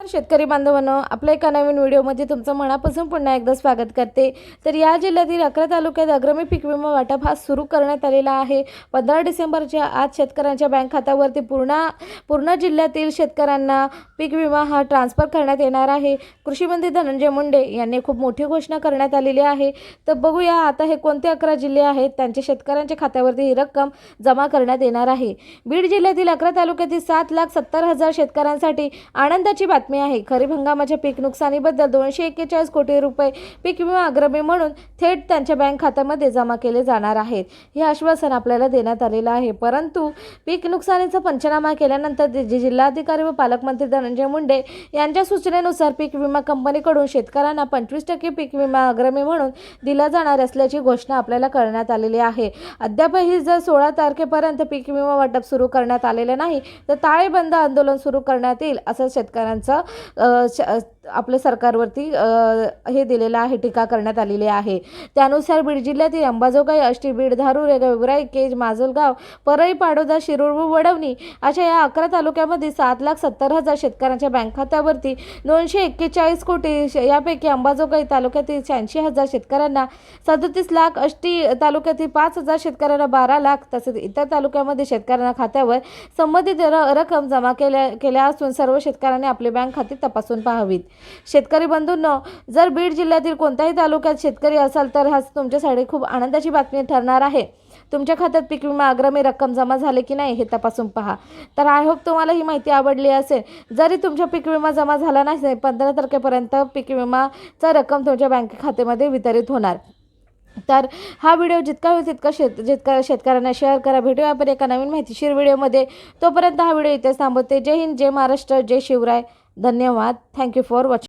तर शेतकरी बांधवांनो आपल्या एका नवीन व्हिडिओमध्ये तुमचं मनापासून पुन्हा एकदा स्वागत करते. तर या जिल्ह्यातील अकरा तालुक्यात अग्रमी पीक विमा वाटप हा सुरू करण्यात आलेला आहे. पंधरा डिसेंबरच्या आज शेतकऱ्यांच्या बँक खात्यावरती पूर्ण पूर्ण जिल्ह्यातील शेतकऱ्यांना पीक विमा हा ट्रान्सफर करण्यात येणार आहे. कृषी मंत्री धनंजय मुंडे यांनी खूप मोठी घोषणा करण्यात आलेली आहे. तर बघूया आता हे कोणते अकरा जिल्हे आहेत त्यांच्या शेतकऱ्यांच्या खात्यावरती ही रक्कम जमा करण्यात येणार आहे. बीड जिल्ह्यातील अकरा तालुक्यातील सात लाख सत्तर हजार शेतकऱ्यांसाठी आनंदाची बातमी आहे. खरीप हंगामाच्या पीक नुकसानीबद्दल दोनशे एक्केचाळीस कोटी रुपये पीक विमा अग्रमी म्हणून थेट त्यांच्या बँक खात्यामध्ये जमा केले जाणार आहेत. हे आश्वासन आपल्याला देण्यात आलेलं आहे. परंतु पीक नुकसानीचा पंचनामा केल्यानंतर जे जिल्हाधिकारी व पालकमंत्री धनंजय मुंडे यांच्या सूचनेनुसार पीक विमा कंपनीकडून शेतकऱ्यांना पंचवीस टक्के पीक विमा अग्रमी म्हणून दिला जाणार असल्याची घोषणा आपल्याला करण्यात आलेली आहे. अद्यापही जर सोळा तारखेपर्यंत पीक विमा वाटप सुरू करण्यात आलेलं नाही तर ताळेबंद आंदोलन सुरू करण्यात येईल असं शेतकऱ्यांचं अ, आपल्या सरकारवरती हे दिलेलं आहे टीका करण्यात आलेली आहे. त्यानुसार बीड जिल्ह्यातील अंबाजोगाई अष्टी बीड धारूर गेवराई केज माजलगाव परळी पाडोदा शिरूर व वडवणी अशा या अकरा तालुक्यामध्ये सात लाख सत्तर हजार शेतकऱ्यांच्या बँक खात्यावरती दोनशे एक्केचाळीस कोटी श- यापैकी अंबाजोगाई तालुक्यातील शहाऐंशी हजार शेतकऱ्यांना सदतीस लाख अष्टी तालुक्यातील पाच हजार शेतकऱ्यांना बारा लाख तसेच इतर तालुक्यामध्ये शेतकऱ्यांना खात्यावर संबंधित र- रक्कम जमा केल्या केल्या असून सर्व शेतकऱ्यांनी आपले बँक खाते तपासून पाहावीत. शेतकरी बंधूंनो जर बीड जिल्ह्यातील कोणत्याही तालुक्यात शेतकरी असाल तर हा तुमच्यासाठी खूप आनंदाची बातमी ठरणार आहे. तुमच्या खात्यात पीक विमा अग्रमी रक्कम जमा झाले की नाही हे तपासून पहा. तर आय होप तुम्हाला ही माहिती आवडली असेल. जरी तुमच्या पीक विमा जमा झाला नाही पंधरा तारखेपर्यंत पीक विमाचा रक्कम तुमच्या बँक खात्यामध्ये वितरित होणार. तर हा व्हिडिओ जितका होईल तितका शेत जितका शेतकऱ्यांना शेअर करा. भेटूया आपण एका नवीन माहितीशीर व्हिडिओमध्ये. तोपर्यंत हा व्हिडिओ इथेच थांबवते. जय हिंद जय महाराष्ट्र जय शिवराय. धन्यवाद. Thank you for watching